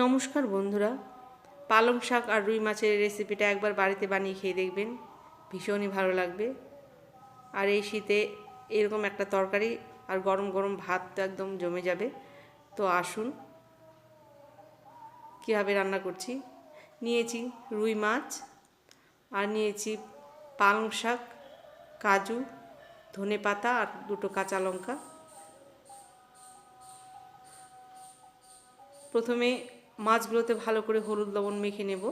নমস্কার বন্ধুরা। পালং শাক আর রুই মাছের রেসিপিটা একবার বাড়িতে বানিয়ে খেয়ে দেখবেন। ভীষণই ভালো লাগবে। আর এই শীতে এরকম একটা তরকারি আর গরম গরম ভাত তো একদম জমে যাবে। তো আসুন, কীভাবে রান্না করছি? নিয়েছি রুই মাছ আর নিয়েছি পালং শাক, কাজু, ধনে পাতা আর দুটো কাঁচা লঙ্কা। প্রথমে মাছগুলোতে ভালো করে হলুদ লবণ মেখে নেব।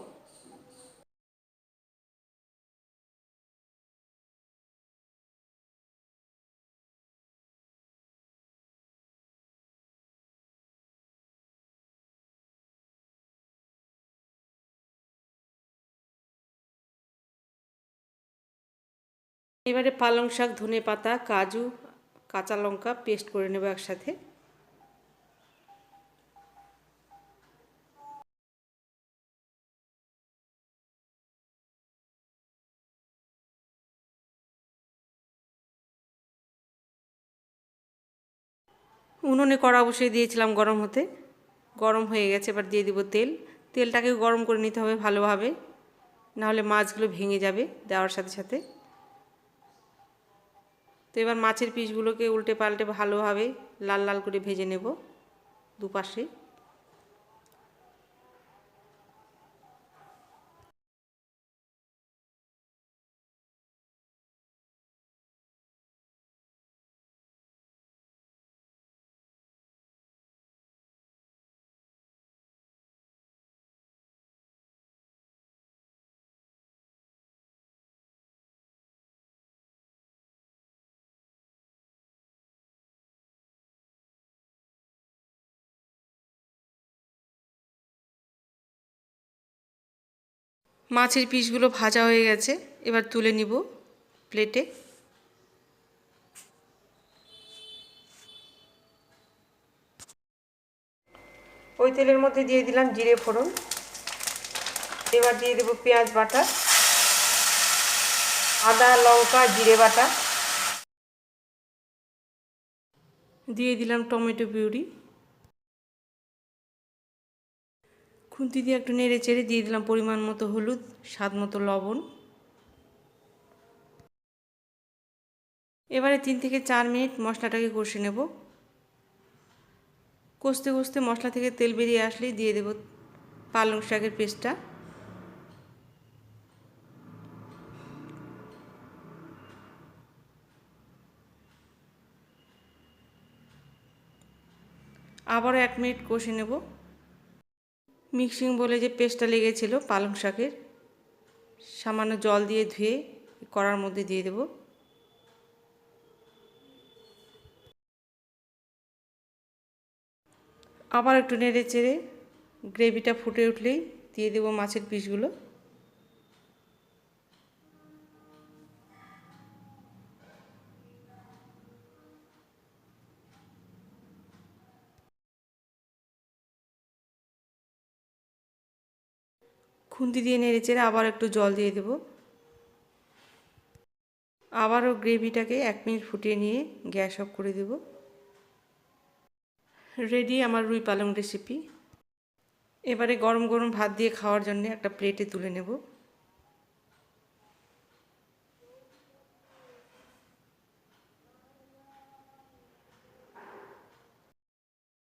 এবারে পালং শাক ধনে পাতা কাজু, কাঁচা লঙ্কা পেস্ট করে নেব একসাথে। উনুনে কড়া বসিয়ে দিয়েছিলাম গরম হতে। গরম হয়ে গেছে, এবার দিয়ে দিব তেল। তেলটাকে গরম করে নিতে হবে ভালোভাবে, নাহলে মাছগুলো ভেঙে যাবে দেওয়ার সাথে সাথে। তো এবার মাছের পিসগুলোকে উল্টে পাল্টে ভালোভাবে লাল লাল করে ভেজে নেব দুপাশে। মাছের পিসগুলো ভাজা হয়ে গেছে, এবার তুলে নিব প্লেটে। ওই তেলের মধ্যে দিয়ে দিলাম জিরে ফোড়ন। এবার দিয়ে দেবো পেঁয়াজ বাটা, আদা, লঙ্কা, জিরে বাটা। দিয়ে দিলাম টমেটো পিউরি। খুন্তি দিয়ে একটু নেড়ে চেড়ে দিয়ে দিলাম পরিমাণ মতো হলুদ, স্বাদ মতো লবণ। এবারে তিন থেকে চার মিনিট মশলাটাকে কষে নেব। কষতে কষতে মশলা থেকে তেল বেরিয়ে আসলেই দিয়ে দেব পালং শাকের পেস্টটা। আবারও এক মিনিট কষে নেব। মিক্সিং বলে যে পেস্টটা লেগেছিল, পালং শাকের, সামান্য জল দিয়ে ধুয়ে কড়ার মধ্যে দিয়ে দেব। আবার একটু নেড়ে চেড়ে গ্রেভিটা ফুটে উঠলেই দিয়ে দেবো মাছের পিসগুলো। খুন্তি দিয়ে নেড়ে চেড়ে আবার একটু জল দিয়ে দেব। আবারও গ্রেভিটাকে এক মিনিট ফুটিয়ে নিয়ে গ্যাস অফ করে দেব। রেডি আমার রুই পালং রেসিপি এবারে গরম গরম ভাত দিয়ে খাওয়ার জন্য একটা প্লেটে তুলে নেব।